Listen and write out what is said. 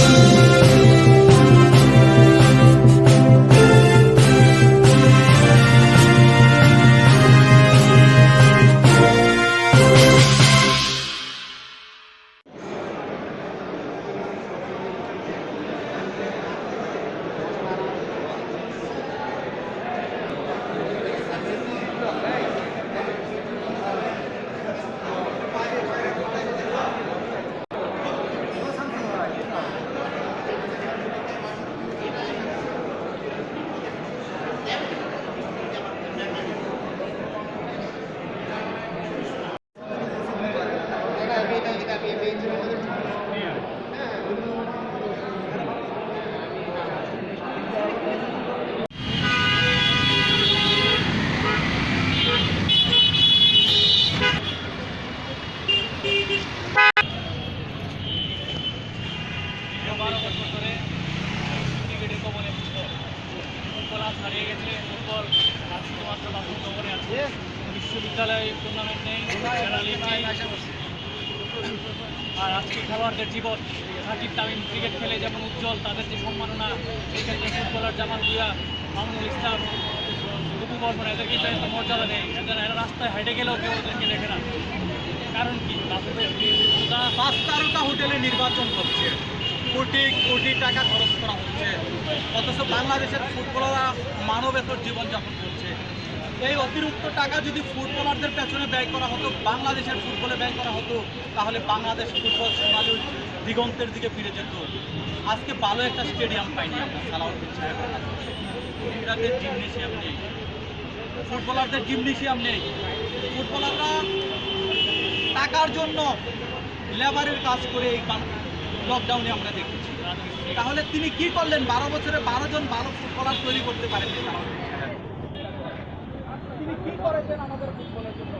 বারো হারিয়ে গেছে ফুটবল শুধুমাত্র বাসন্তবনে আছে। বিশ্ববিদ্যালয়ে টুর্নামেন্ট নেই আর আজকে খেলোয়াড়দের জীবন, সাকিব তামিম ক্রিকেট খেলে যেমন উজ্জ্বল, তাদের যে সম্মাননা সেক্ষেত্রে ফুটবলার জামাল ভুয়া মামুনুল ইসলাম দুপু বর্মন এদের কিন্তু এত মর্যাদা নেই। এদের এরা রাস্তায় হেঁটে গেলেও কেউ ওদেরকে দেখে না। কারণ কি? পাঁচ তারকা হোটেলে নির্বাচন হচ্ছে। কোটি কোটি টাকা খরচ করা হচ্ছে। অথচ বাংলাদেশের ফুটবলাররা মানবেতর জীবনযাপন করছে। এই অতিরিক্ত টাকা যদি ফুটবলারদের পেছনে ব্যয় করা হতো, বাংলাদেশের ফুটবলে ব্যয় করা হতো, তাহলে বাংলাদেশ ফুটবল সোনালী দিগন্তের দিকে ফিরে যেত। আজকে ভালো একটা স্টেডিয়াম পাইনি আমরা জিমনেশিয়াম নেই। ফুটবলারদের জিমনেশিয়াম নেই। ফুটবলাররা টাকার জন্য লেবারের কাজ করে এই লকডাউনে আমরা দেখেছি। তাহলে তিনি কি করলেন? বারো বছরে বারো জন ভালো ফুটবলার তৈরি করতে পারেন তিনি কি করেছেন আমাদের ফুটবলের জন্য?